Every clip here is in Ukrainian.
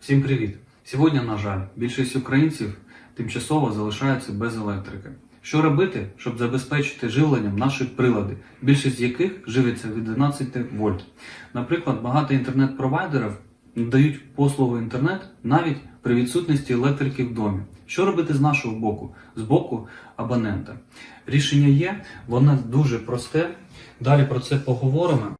Всім привіт! Сьогодні, на жаль, більшість українців тимчасово залишаються без електрики. Що робити, щоб забезпечити живленням наші прилади, більшість яких живиться від 12 вольт? Наприклад, багато інтернет-провайдерів надають послугу інтернет навіть при відсутності електрики в домі. Що робити з нашого боку, з боку абонента? Рішення є, воно дуже просте. Далі про це поговоримо.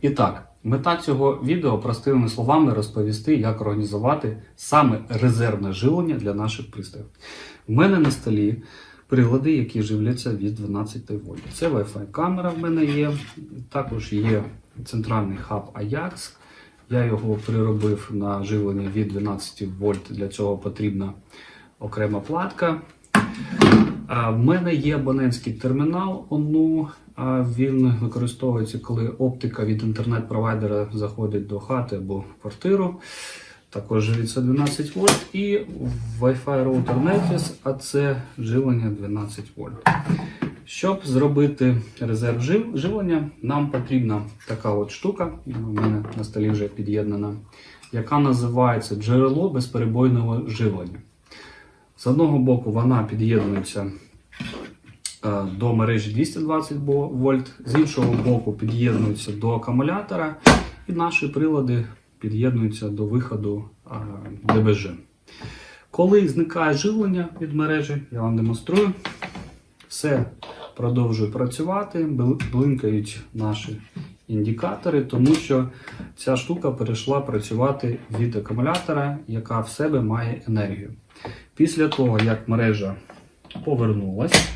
І так, мета цього відео простими словами розповісти, як організувати саме резервне живлення для наших пристроїв. У мене на столі прилади, які живляться від 12 вольт. Це Wi-Fi камера в мене є. Також є центральний хаб Ajax. Я його приробив на живлення від 12 вольт. Для цього потрібна окрема платка. В мене є абонентський термінал ОНУ. Він використовується, коли оптика від інтернет-провайдера заходить до хати або квартиру. Також живиться 12 вольт. І Wi-Fi роутер Nefis, а це живлення 12 вольт. Щоб зробити резерв жив- живлення, нам потрібна така от штука, в мене на столі вже під'єднана, яка називається джерело безперебойного живлення. З одного боку вона під'єднується е, до мережі 220 вольт, з іншого боку під'єднується до акумулятора, і наші прилади під'єднуються до виходу е, ДБЖ. Коли зникає живлення від мережі, я вам демонструю, все продовжує працювати, блинкають наші індикатори, тому що ця штука перейшла працювати від акумулятора, яка в себе має енергію. Після того, як мережа повернулась,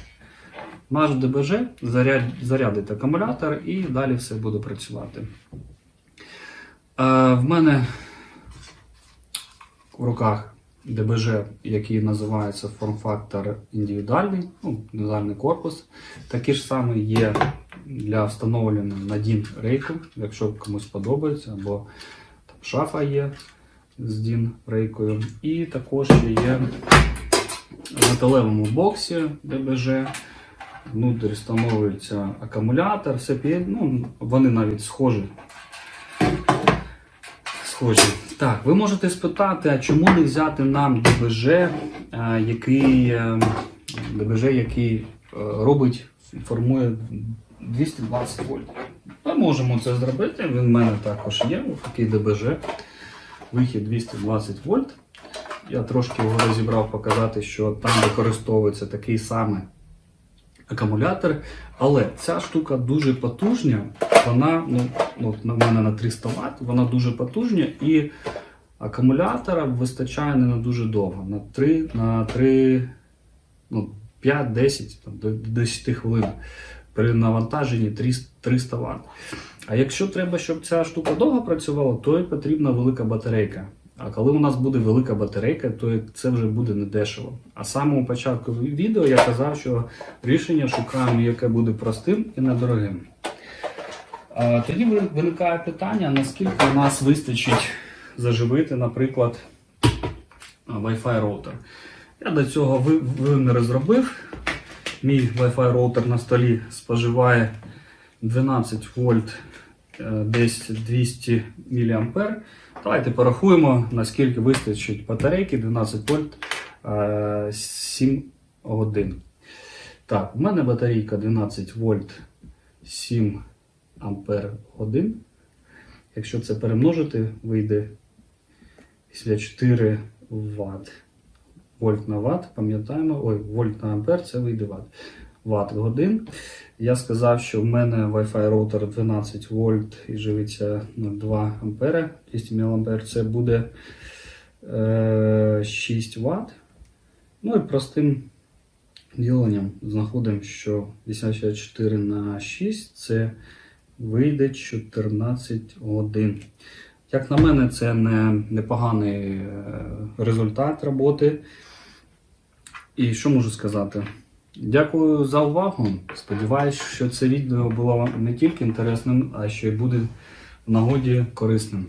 наш ДБЖ зарядить акумулятор і далі все буде працювати. Е, в мене в руках ДБЖ, який називається форм-фактор індивідуальний, ну, індивідуальний корпус. Такий ж самий є для встановлення на DIN рейку, якщо комусь подобається, або там шафа є з DIN рейкою. І також є в металевому боксі ДБЖ. Внутрі встановлюється акумулятор, все п'є- ну, вони навіть схожі. Схожі. Так, ви можете спитати, а чому не взяти нам ДБЖ, е, який, е, ДБЖ, який е, робить, формує 220 вольт. Ми можемо це зробити. Він в мене також є. Такий ДБЖ. Вихід 220 вольт. Я трошки його розібрав показати, що там використовується такий самий акумулятор. Але ця штука дуже потужна. Вона, ну, от на мене на 300 Вт, вона дуже потужна і акумулятора вистачає не на дуже довго. На 3, на 3, ну, 5-10 до 10 хвилин. При навантаженні 300 300 Вт. А якщо треба, щоб ця штука довго працювала, то і потрібна велика батарейка. А коли у нас буде велика батарейка, то це вже буде недешево. А з самого початку відео я казав, що рішення шукаємо, яке буде простим і недорогим. Тоді виникає питання, наскільки у нас вистачить заживити, наприклад, Wi-Fi роутер. Я до цього ви- виміри зробив. Мій Wi-Fi роутер на столі споживає 12 вольт, е, десь 200 мА. Давайте порахуємо, наскільки вистачить батарейки 12 вольт е, 7 годин. Так, у мене батарейка 12 вольт 7 ампер годин. Якщо це перемножити, вийде 54 Вт. Вольт на Вт, пам'ятаємо, ой, вольт на ампер це вийде Вт. Вт годин. Я сказав, що в мене Wi-Fi роутер 12 вольт і живиться на 2 ампери, 200 мА. Це буде е, 6 Вт. Ну і простим діленням знаходимо, що 84 на 6 це вийде 14 годин. Як на мене, це не непоганий е, результат роботи. І що можу сказати? Дякую за увагу. Сподіваюсь, що це відео було не тільки інтересним, а ще й буде в нагоді корисним.